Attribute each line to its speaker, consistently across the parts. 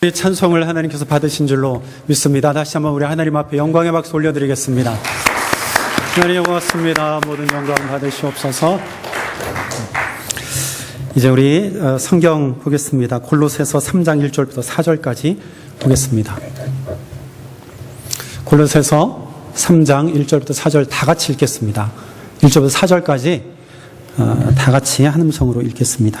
Speaker 1: 우리 찬송을 하나님께서 받으신 줄로 믿습니다. 다시 한번 우리 하나님 앞에 영광의 박수 올려드리겠습니다. 하나님 고맙습니다. 모든 영광 받으시옵소서. 이제 우리 어, 성경 보겠습니다. 골로새서 3장 1절부터 4절까지 보겠습니다. 골로새서 3장 1절부터 4절 다 같이 읽겠습니다. 1절부터 4절까지 어, 다 같이 한 음성으로 읽겠습니다.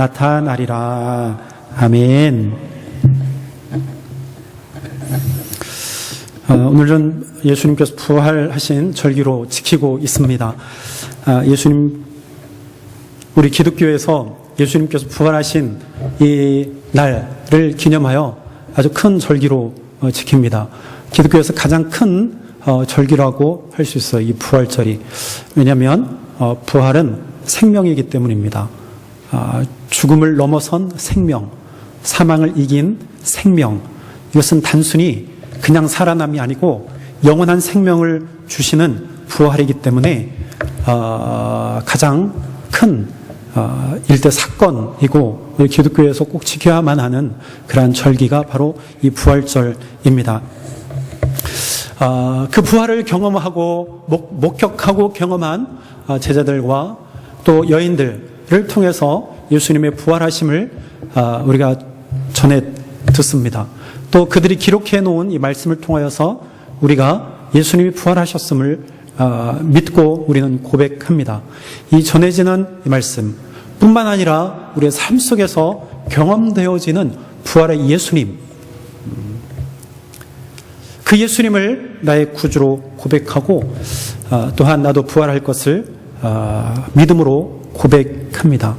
Speaker 1: 나타나리라. 아멘. 어, 오늘은 예수님께서 부활하신 절기로 지키고 있습니다. 아, 예수님, 우리 기독교에서 예수님께서 부활하신 이 날을 기념하여 아주 큰 절기로 어, 지킵니다. 기독교에서 가장 큰 어, 절기라고 할 수 있어요. 이 부활절이. 왜냐하면 어, 부활은 생명이기 때문입니다. 아, 죽음을 넘어선 생명, 사망을 이긴 생명. 이것은 단순히 그냥 살아남이 아니고 영원한 생명을 주시는 부활이기 때문에 어, 가장 큰 어, 일대 사건이고 우리 기독교에서 꼭 지켜야만 하는 그러한 절기가 바로 이 부활절입니다. 어, 그 부활을 경험하고 목, 목격하고 경험한 어, 제자들과 또 여인들을 통해서 예수님의 부활하심을 어, 우리가 전해 듣습니다. 또 그들이 기록해 놓은 이 말씀을 통하여서 우리가 예수님이 부활하셨음을 어, 믿고 우리는 고백합니다. 이 전해지는 이 말씀 뿐만 아니라 우리의 삶 속에서 경험되어지는 부활의 예수님, 그 예수님을 나의 구주로 고백하고 어, 또한 나도 부활할 것을 어, 믿음으로 고백합니다.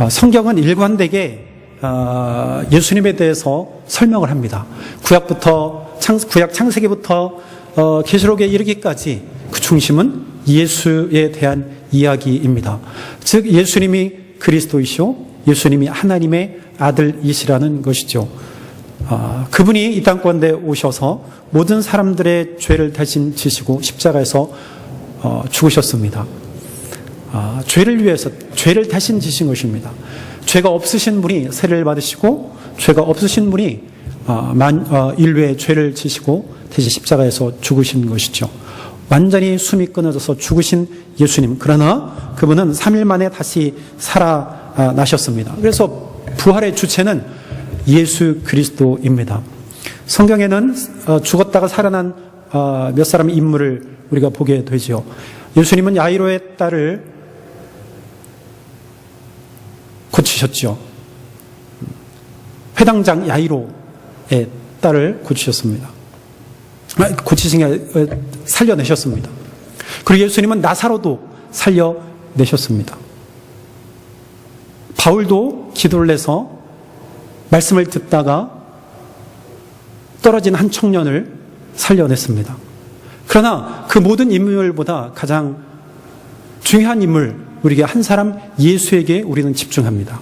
Speaker 1: 어, 성경은 일관되게 어, 예수님에 대해서 설명을 합니다. 구약부터 창, 구약 창세기부터 어, 계시록에 이르기까지 그 중심은 예수에 대한 이야기입니다. 즉 예수님이 그리스도이시오, 예수님이 하나님의 아들이시라는 것이죠. 아, 그분이 이 땅 가운데 오셔서 모든 사람들의 죄를 대신 지시고 십자가에서 어, 죽으셨습니다. 아, 죄를 위해서 죄를 대신 지신 것입니다. 죄가 없으신 분이 세례를 받으시고 죄가 없으신 분이 어, 만, 어, 인류의 죄를 지시고 대신 십자가에서 죽으신 것이죠. 완전히 숨이 끊어져서 죽으신 예수님. 그러나 그분은 3일 만에 다시 살아나셨습니다. 그래서 부활의 주체는 예수 그리스도입니다. 성경에는 어, 죽었다가 살아난 어, 몇 사람의 인물을 우리가 보게 되죠. 예수님은 야이로의 딸을 고치셨죠. 회당장 야이로의 딸을 고치셨습니다. 아, 고치신 게 살려내셨습니다. 그리고 예수님은 나사로도 살려내셨습니다. 바울도 기도를 내서 말씀을 듣다가 떨어진 한 청년을 살려냈습니다. 그러나 그 모든 인물보다 가장 중요한 인물, 우리에게 한 사람 예수에게 우리는 집중합니다.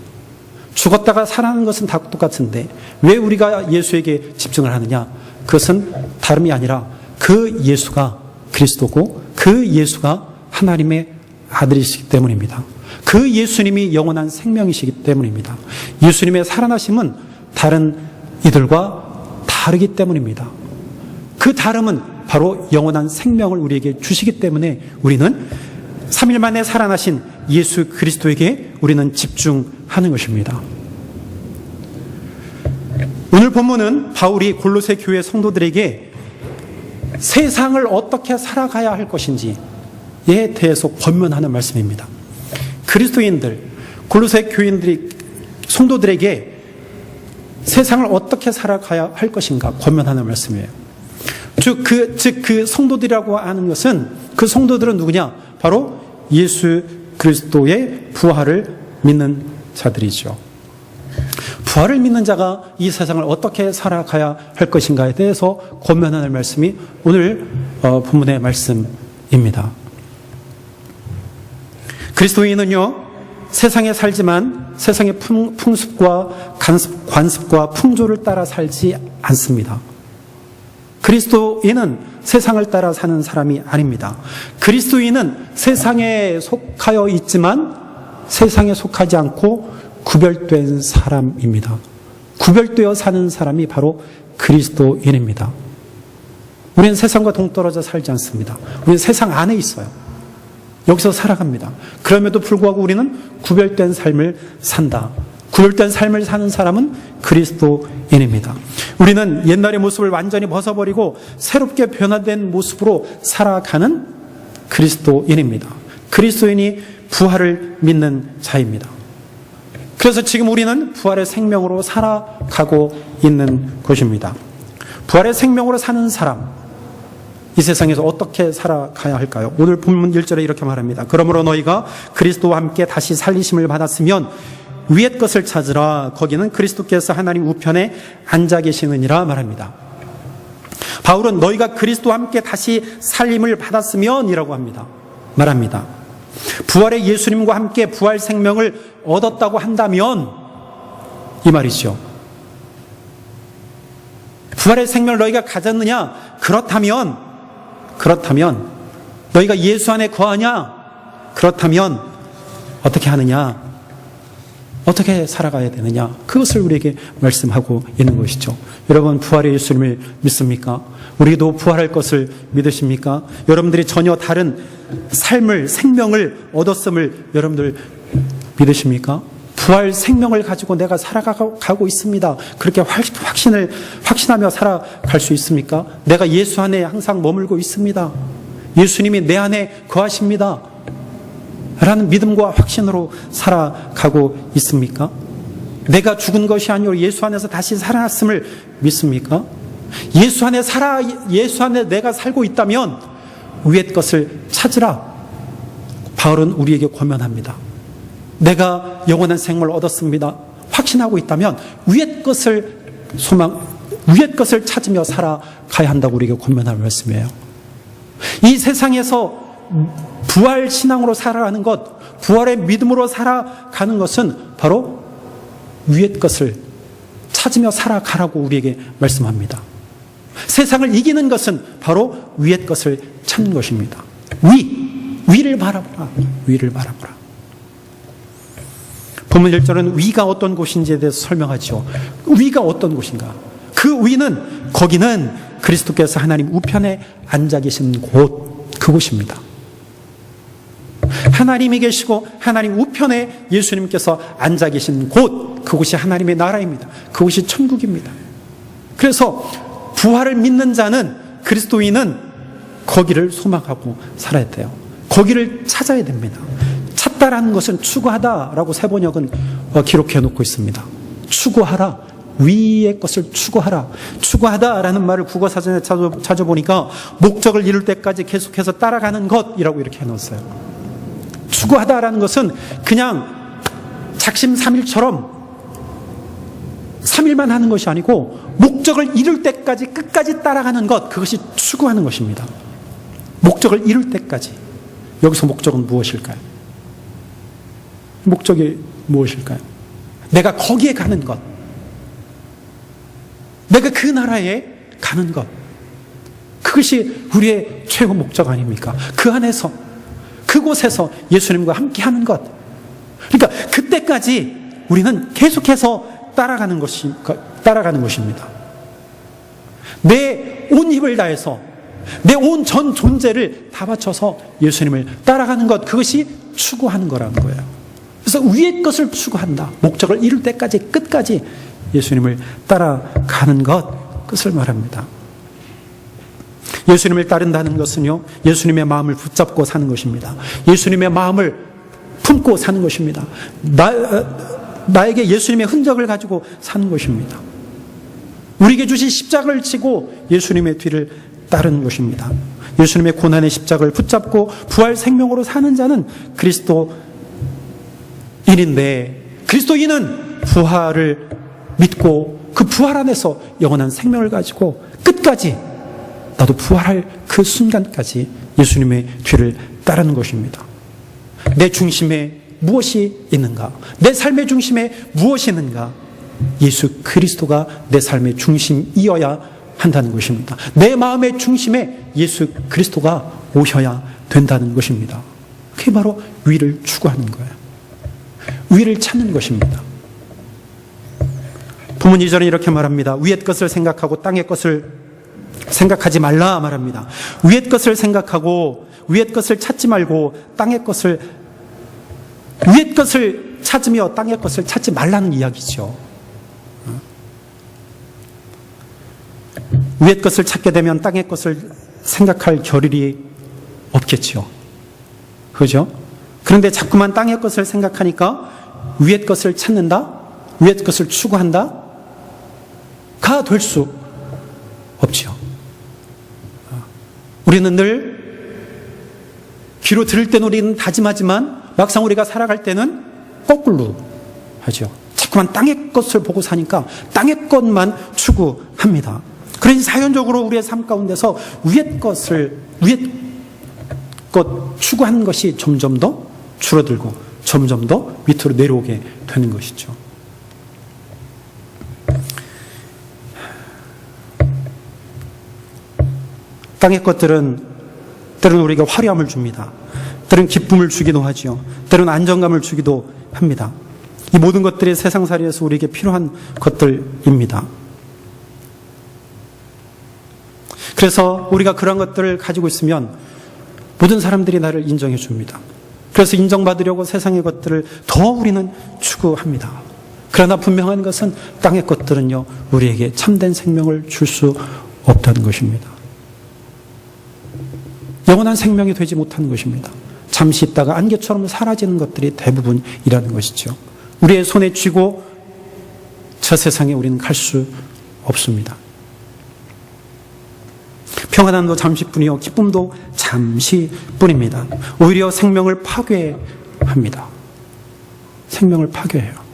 Speaker 1: 죽었다가 살아나는 것은 다 똑같은데 왜 우리가 예수에게 집중을 하느냐? 그것은 다름이 아니라 그 예수가 그리스도고 그 예수가 하나님의 아들이시기 때문입니다. 그 예수님이 영원한 생명이시기 때문입니다. 예수님의 살아나심은 다른 이들과 다르기 때문입니다. 그 다름은 바로 영원한 생명을 우리에게 주시기 때문에 우리는 3일 만에 살아나신 예수 그리스도에게 우리는 집중하는 것입니다. 오늘 본문은 바울이 골로새 교회 성도들에게 세상을 어떻게 살아가야 할 것인지에 대해서 권면하는 말씀입니다. 그리스도인들, 골로새 교인들이 성도들에게 세상을 어떻게 살아가야 할 것인가 권면하는 말씀이에요. 즉, 그, 즉, 그 성도들이라고 하는 것은 그 성도들은 누구냐? 바로 예수 그리스도의 부활을 믿는 자들이죠. 부활을 믿는 자가 이 세상을 어떻게 살아가야 할 것인가에 대해서 권면하는 말씀이 오늘 어, 본문의 말씀입니다. 그리스도인은요, 세상에 살지만 세상의 풍, 간습, 관습과 풍조를 따라 살지 않습니다. 그리스도인은 세상을 따라 사는 사람이 아닙니다. 그리스도인은 세상에 속하여 있지만 세상에 속하지 않고 구별된 사람입니다. 구별되어 사는 사람이 바로 그리스도인입니다. 우리는 세상과 동떨어져 살지 않습니다. 우리는 세상 안에 있어요. 여기서 살아갑니다. 그럼에도 불구하고 우리는 구별된 삶을 산다. 구별된 삶을 사는 사람은 그리스도인입니다. 우리는 옛날의 모습을 완전히 벗어버리고 새롭게 변화된 모습으로 살아가는 그리스도인입니다. 그리스도인이 부활을 믿는 자입니다. 그래서 지금 우리는 부활의 생명으로 살아가고 있는 것입니다. 부활의 생명으로 사는 사람, 이 세상에서 어떻게 살아가야 할까요? 오늘 본문 1절에 이렇게 말합니다. 그러므로 너희가 그리스도와 함께 다시 살리심을 받았으면 위의 것을 찾으라. 거기는 그리스도께서 하나님 우편에 앉아 계시느니라 말합니다. 바울은 너희가 그리스도와 함께 다시 살림을 받았으면이라고 합니다. 말합니다. 부활의 예수님과 함께 부활 생명을 얻었다고 한다면 이 말이죠. 부활의 생명을 너희가 가졌느냐? 그렇다면 그렇다면 너희가 예수 안에 거하냐? 그렇다면 어떻게 하느냐? 어떻게 살아가야 되느냐? 그것을 우리에게 말씀하고 있는 것이죠. 여러분, 부활의 예수님을 믿습니까? 우리도 부활할 것을 믿으십니까? 여러분들이 전혀 다른 삶을, 생명을 얻었음을 여러분들 믿으십니까? 부활 생명을 가지고 내가 살아가고 있습니다. 그렇게 확신을, 확신하며 살아갈 수 있습니까? 내가 예수 안에 항상 머물고 있습니다. 예수님이 내 안에 거하십니다. 라는 믿음과 확신으로 살아가고 있습니까? 내가 죽은 것이 아니고 예수 안에서 다시 살아났음을 믿습니까? 예수 안에 살아, 예수 안에 내가 살고 있다면 위의 것을 찾으라. 바울은 우리에게 권면합니다. 내가 영원한 생명을 얻었습니다. 확신하고 있다면 위의 것을 소망, 위의 것을 찾으며 살아가야 한다고 우리에게 권면하는 말씀이에요. 이 세상에서 부활 신앙으로 살아가는 것, 부활의 믿음으로 살아가는 것은 바로 위의 것을 찾으며 살아가라고 우리에게 말씀합니다. 세상을 이기는 것은 바로 위의 것을 찾는 것입니다. 위, 위를 바라보라. 위를 바라보라. 본문 1절은 위가 어떤 곳인지에 대해서 설명하죠. 위가 어떤 곳인가? 그 위는 거기는 그리스도께서 하나님 우편에 앉아 계신 곳, 그곳입니다. 하나님이 계시고 하나님 우편에 예수님께서 앉아 계신 곳, 그곳이 하나님의 나라입니다. 그곳이 천국입니다. 그래서 부활을 믿는 자는 그리스도인은 거기를 소망하고 살아야 돼요. 거기를 찾아야 됩니다. 찾다라는 것은 추구하다라고 세번역은 어, 기록해 놓고 있습니다. 추구하라. 위의 것을 추구하라. 추구하다라는 말을 국어 사전에 찾아보니까 목적을 이룰 때까지 계속해서 따라가는 것이라고 이렇게 해놓았어요. 추구하다라는 것은 그냥 작심삼일처럼 3일만 하는 것이 아니고 목적을 이룰 때까지 끝까지 따라가는 것, 그것이 추구하는 것입니다. 목적을 이룰 때까지. 여기서 목적은 무엇일까요? 목적이 무엇일까요? 내가 거기에 가는 것. 내가 그 나라에 가는 것. 그것이 우리의 최고 목적 아닙니까? 그 안에서, 그곳에서 예수님과 함께 하는 것. 그러니까 그때까지 우리는 계속해서 따라가는 것이, 따라가는 것입니다. 내 온 힘을 다해서 내 온 전 존재를 다 바쳐서 예수님을 따라가는 것, 그것이 추구하는 거라는 거예요. 그래서 위의 것을 추구한다. 목적을 이룰 때까지 끝까지 예수님을 따라가는 것, 그것을 말합니다. 예수님을 따른다는 것은요, 예수님의 마음을 붙잡고 사는 것입니다. 예수님의 마음을 품고 사는 것입니다. 나, 나에게 예수님의 흔적을 가지고 사는 것입니다. 우리에게 주신 십자가를 치고 예수님의 뒤를 따르는 것입니다. 예수님의 고난의 십자가를 붙잡고 부활 생명으로 사는 자는 그리스도인인데 그리스도인은 부활을 믿고 그 부활 안에서 영원한 생명을 가지고 끝까지 나도 부활할 그 순간까지 예수님의 뒤를 따르는 것입니다. 내 중심에 무엇이 있는가? 내 삶의 중심에 무엇이 있는가? 예수 그리스도가 내 삶의 중심이어야 한다는 것입니다. 내 마음의 중심에 예수 그리스도가 오셔야 된다는 것입니다. 그게 바로 위를 추구하는 거예요. 위를 찾는 것입니다. 부문 이전에 이렇게 말합니다. 위의 것을 생각하고 땅의 것을 생각하지 말라 말합니다. 위의 것을 생각하고 위의 것을 찾지 말고 땅의 것을 위의 것을 찾으며 땅의 것을 찾지 말라는 이야기죠. 위의 것을 찾게 되면 땅의 것을 생각할 겨를이 없겠죠. 그죠? 그런데 자꾸만 땅의 것을 생각하니까 위의 것을 찾는다? 위의 것을 추구한다? 가 될 수 없죠. 우리는 늘 귀로 들을 때는 우리는 다짐하지만 막상 우리가 살아갈 때는 거꾸로 하죠. 자꾸만 땅의 것을 보고 사니까 땅의 것만 추구합니다. 그러니 자연적으로 우리의 삶 가운데서 위의 것을 위의 것 추구하는 것이 점점 더 줄어들고 점점 더 밑으로 내려오게 되는 것이죠. 땅의 것들은 때로는 우리에게 화려함을 줍니다. 때로는 기쁨을 주기도 하지요. 때로는 안정감을 주기도 합니다. 이 모든 것들이 세상살이에서 우리에게 필요한 것들입니다. 그래서 우리가 그런 것들을 가지고 있으면 모든 사람들이 나를 인정해 줍니다. 그래서 인정받으려고 세상의 것들을 더 우리는 추구합니다. 그러나 분명한 것은 땅의 것들은요, 우리에게 참된 생명을 줄 수 없다는 것입니다. 영원한 생명이 되지 못하는 것입니다. 잠시 있다가 안개처럼 사라지는 것들이 대부분이라는 것이죠. 우리의 손에 쥐고 저 세상에 우리는 갈 수 없습니다. 평안함도 잠시뿐이요, 기쁨도 잠시뿐입니다. 오히려 생명을 파괴합니다. 생명을 파괴해요.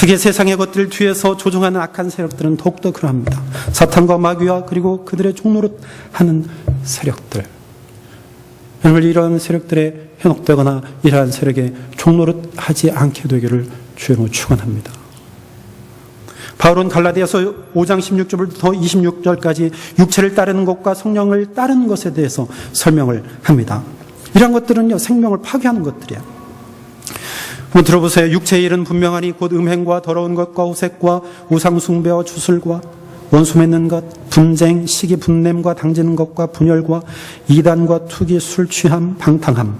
Speaker 1: 특히 세상의 것들 뒤에서 조종하는 악한 세력들은 더욱더 그러합니다. 사탄과 마귀와 그리고 그들의 종노릇하는 세력들. 여러분 이런 세력들에 현혹되거나 이러한 세력에 종노릇하지 않게 되기를 주로 축원합니다. 바울은 갈라디아서 5장 16절부터 26절까지 육체를 따르는 것과 성령을 따르는 것에 대해서 설명을 합니다. 이런 것들은요 생명을 파괴하는 것들이에요. 한번 들어보세요. 육체의 일은 분명하니 곧 음행과 더러운 것과 호색과 우상숭배와 주술과 원수 맺는 것, 분쟁, 시기 분냄과 당지는 것과 분열과 이단과 투기, 술 취함, 방탕함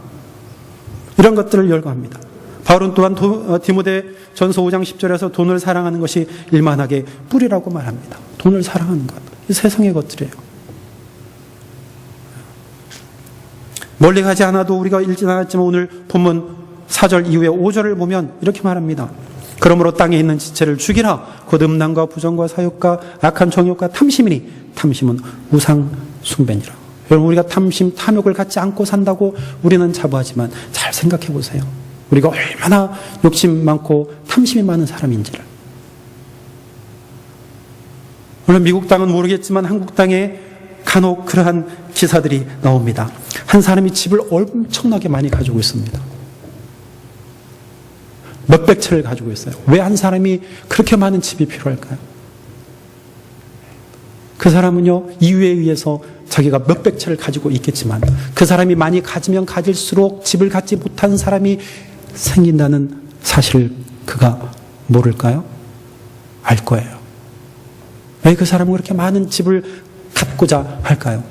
Speaker 1: 이런 것들을 열거합니다. 바울은 또한 도, 어, 디모데 전서 5장 10절에서 돈을 사랑하는 것이 일만하게 뿌리라고 말합니다. 돈을 사랑하는 것. 이 세상의 것들이에요. 멀리 가지 않아도 우리가 읽지 않았지만 오늘 본문 4절 이후에 5절을 보면 이렇게 말합니다. 그러므로 땅에 있는 지체를 죽이라. 곧 음란과 부정과 사욕과 악한 정욕과 탐심이니 탐심은 우상 숭배니라. 여러분 우리가 탐심, 탐욕을 갖지 않고 산다고 우리는 자부하지만 잘 생각해 보세요. 우리가 얼마나 욕심 많고 탐심이 많은 사람인지를. 물론 미국 땅은 모르겠지만 한국 땅에 간혹 그러한 기사들이 나옵니다. 한 사람이 집을 엄청나게 많이 가지고 있습니다. 몇백 채를 가지고 있어요. 왜 한 사람이 그렇게 많은 집이 필요할까요? 그 사람은요, 이유에 의해서 자기가 몇백 채를 가지고 있겠지만 그 사람이 많이 가지면 가질수록 집을 갖지 못한 사람이 생긴다는 사실을 그가 모를까요? 알 거예요. 왜 그 사람은 그렇게 많은 집을 갖고자 할까요?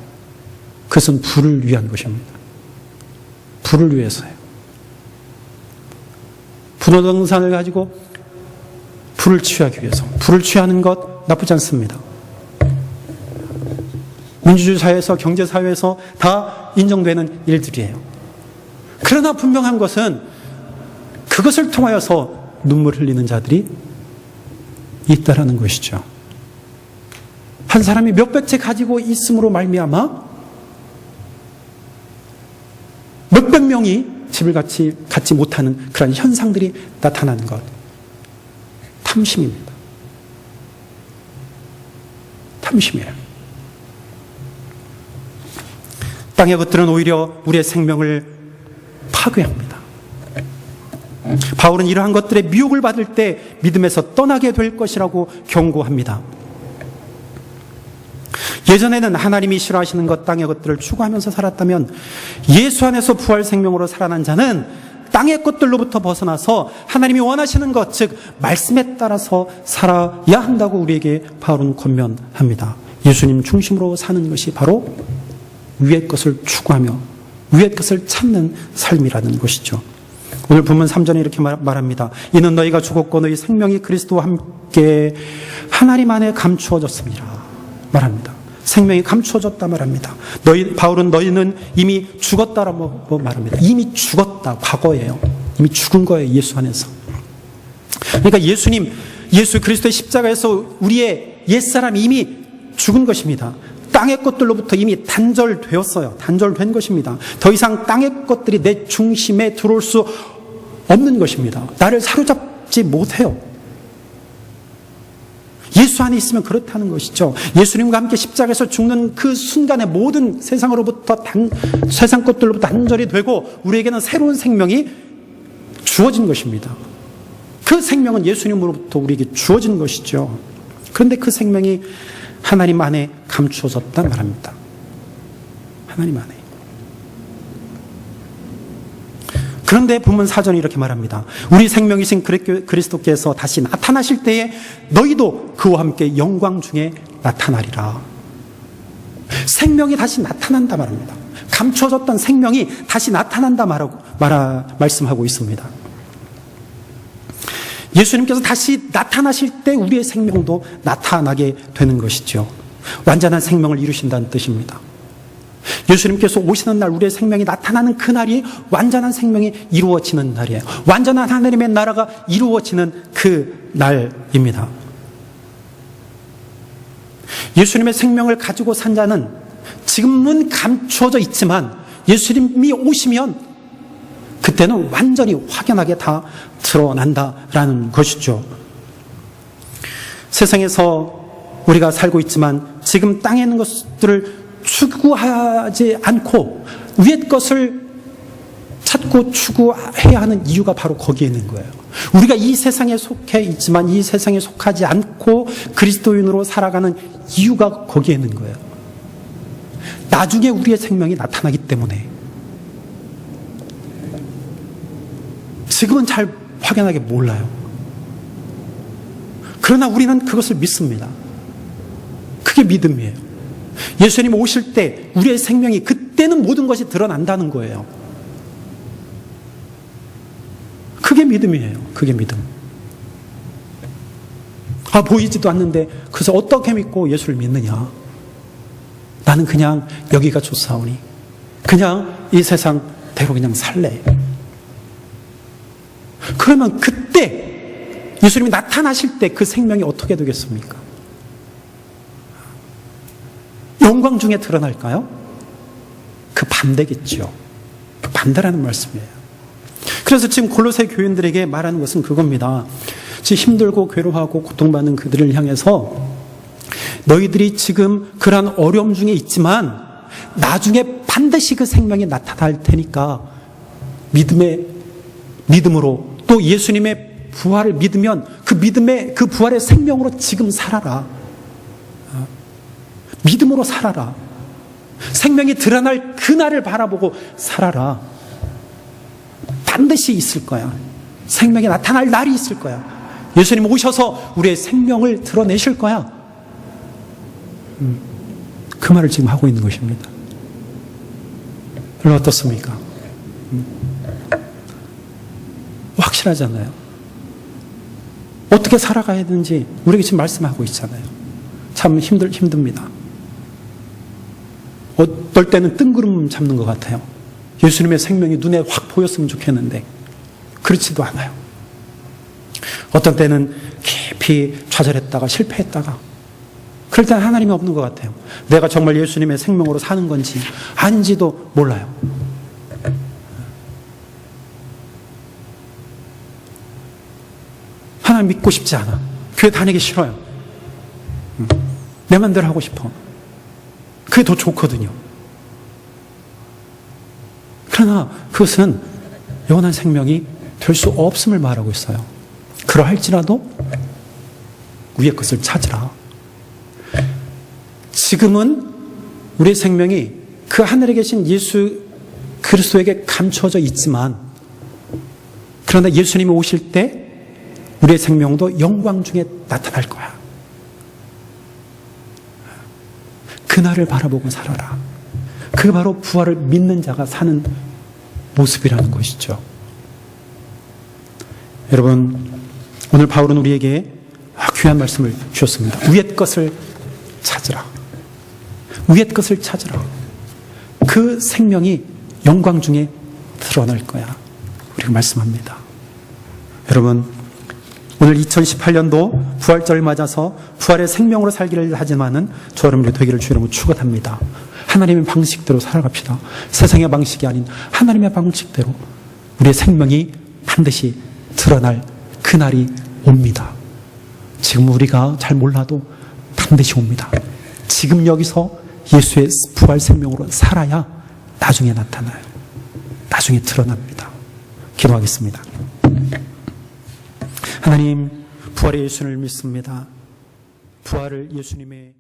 Speaker 1: 그것은 부를 위한 것입니다. 부를 위해서요. 분노동산을 가지고 불을 취하기 위해서 불을 취하는 것 나쁘지 않습니다. 민주주의 사회에서 경제 사회에서 다 인정되는 일들이에요. 그러나 분명한 것은 그것을 통하여서 눈물 흘리는 자들이 있다라는 것이죠. 한 사람이 몇백 채 가지고 있음으로 말미암아 몇백 명이 집을 같이 갖지 못하는 그런 현상들이 나타나는 것. 탐심입니다. 탐심이에요. 땅의 것들은 오히려 우리의 생명을 파괴합니다. 바울은 이러한 것들의 미혹을 받을 때 믿음에서 떠나게 될 것이라고 경고합니다. 예전에는 하나님이 싫어하시는 것, 땅의 것들을 추구하면서 살았다면 예수 안에서 부활 생명으로 살아난 자는 땅의 것들로부터 벗어나서 하나님이 원하시는 것, 즉, 말씀에 따라서 살아야 한다고 우리에게 바울은 권면합니다. 예수님 중심으로 사는 것이 바로 위의 것을 추구하며 위의 것을 찾는 삶이라는 것이죠. 오늘 본문 3절에 이렇게 말, 말합니다. 이는 너희가 죽었고 너희 생명이 그리스도와 함께 하나님 안에 감추어졌습니다. 말합니다. 생명이 감추어졌다 말합니다. 너희 바울은 너희는 이미 죽었다라고 말합니다. 이미 죽었다 과거예요. 이미 죽은 거예요 예수 안에서. 그러니까 예수님 예수 그리스도의 십자가에서 우리의 옛사람 이미 죽은 것입니다. 땅의 것들로부터 이미 단절되었어요. 단절된 것입니다. 더 이상 땅의 것들이 내 중심에 들어올 수 없는 것입니다. 나를 사로잡지 못해요. 예수 안에 있으면 그렇다는 것이죠. 예수님과 함께 십자가에서 죽는 그 순간에 모든 세상으로부터 단, 세상 것들로부터 단절이 되고 우리에게는 새로운 생명이 주어진 것입니다. 그 생명은 예수님으로부터 우리에게 주어진 것이죠. 그런데 그 생명이 하나님 안에 감추어졌다 말합니다. 하나님 안에. 그런데 본문 사전이 이렇게 말합니다. 우리 생명이신 그리스도께서 다시 나타나실 때에 너희도 그와 함께 영광 중에 나타나리라. 생명이 다시 나타난다 말합니다. 감춰졌던 생명이 다시 나타난다 말하고, 말하, 말씀하고 있습니다. 예수님께서 다시 나타나실 때 우리의 생명도 나타나게 되는 것이죠. 완전한 생명을 이루신다는 뜻입니다. 예수님께서 오시는 날 우리의 생명이 나타나는 그날이 완전한 생명이 이루어지는 날이에요. 완전한 하나님의 나라가 이루어지는 그 날입니다. 예수님의 생명을 가지고 산 자는 지금은 감추어져 있지만 예수님이 오시면 그때는 완전히 확연하게 다 드러난다라는 것이죠. 세상에서 우리가 살고 있지만 지금 땅에 있는 것들을 추구하지 않고 위의 것을 찾고 추구해야 하는 이유가 바로 거기에 있는 거예요. 우리가 이 세상에 속해 있지만 이 세상에 속하지 않고 그리스도인으로 살아가는 이유가 거기에 있는 거예요. 나중에 우리의 생명이 나타나기 때문에 지금은 잘 확연하게 몰라요. 그러나 우리는 그것을 믿습니다. 그게 믿음이에요. 예수님 오실 때 우리의 생명이 그때는 모든 것이 드러난다는 거예요. 그게 믿음이에요. 그게 믿음. 아, 보이지도 않는데, 그래서 어떻게 믿고 예수를 믿느냐? 나는 그냥 여기가 좋사오니. 그냥 이 세상 대로 그냥 살래. 그러면 그때 예수님이 나타나실 때 그 생명이 어떻게 되겠습니까? 영광 중에 드러날까요? 그 반대겠죠. 그 반대라는 말씀이에요. 그래서 지금 골로새 교인들에게 말하는 것은 그겁니다. 지금 힘들고 괴로워하고 고통받는 그들을 향해서 너희들이 지금 그러한 어려움 중에 있지만 나중에 반드시 그 생명이 나타날 테니까 믿음의 믿음으로 또 예수님의 부활을 믿으면 그 믿음의 그 부활의 생명으로 지금 살아라. 믿음으로 살아라. 생명이 드러날 그날을 바라보고 살아라. 반드시 있을 거야. 생명이 나타날 날이 있을 거야. 예수님 오셔서 우리의 생명을 드러내실 거야. 음, 그 말을 지금 하고 있는 것입니다. 여러분 어떻습니까? 음, 확실하잖아요. 어떻게 살아가야 되는지 우리에게 지금 말씀하고 있잖아요. 참 힘들, 힘듭니다. 어떨 때는 뜬구름 잡는 것 같아요. 예수님의 생명이 눈에 확 보였으면 좋겠는데 그렇지도 않아요. 어떤 때는 깊이 좌절했다가 실패했다가 그럴 때 하나님이 없는 것 같아요. 내가 정말 예수님의 생명으로 사는 건지 아닌지도 몰라요. 하나님 믿고 싶지 않아. 교회 다니기 싫어요. 음. 내 맘대로 하고 싶어. 그게 더 좋거든요. 그러나 그것은 영원한 생명이 될 수 없음을 말하고 있어요. 그러할지라도 위의 것을 찾으라. 지금은 우리의 생명이 그 하늘에 계신 예수 그리스도에게 감춰져 있지만 그러나 예수님이 오실 때 우리의 생명도 영광 중에 나타날 거야. 그날을 바라보고 살아라. 그 바로 부활을 믿는 자가 사는 모습이라는 것이죠. 여러분, 오늘 바울은 우리에게 귀한 말씀을 주셨습니다. 위의 것을 찾으라. 위의 것을 찾으라. 그 생명이 영광 중에 드러날 거야. 우리가 말씀합니다. 여러분, 오늘 2018년도 부활절을 맞아서 부활의 생명으로 살기를 하지만은 저 여러분이 되기를 주 여러분 축원합니다. 하나님의 방식대로 살아갑시다. 세상의 방식이 아닌 하나님의 방식대로 우리의 생명이 반드시 드러날 그날이 옵니다. 지금 우리가 잘 몰라도 반드시 옵니다. 지금 여기서 예수의 부활 생명으로 살아야 나중에 나타나요. 나중에 드러납니다. 기도하겠습니다. 하나님, 부활의 예수를 믿습니다. 부활을 예수님의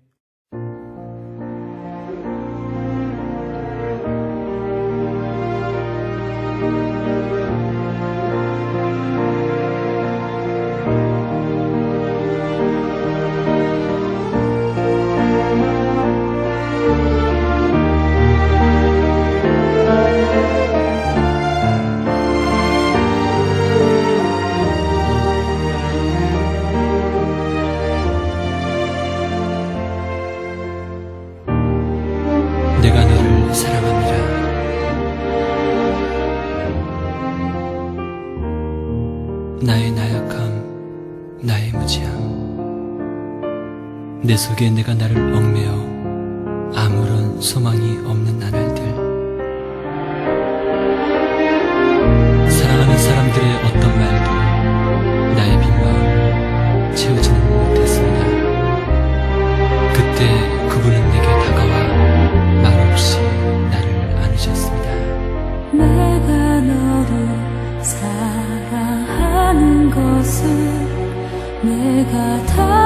Speaker 1: 속에
Speaker 2: 내가 나를 얽매어 아무런 소망이 없는 나날들. 사랑하는 사람들의 어떤 말도 나의 빈 마음을 채우지는 못했습니다. 그때 그분은 내게 다가와 말없이 나를 안으셨습니다. 내가 너를 사랑하는 것을 내가 다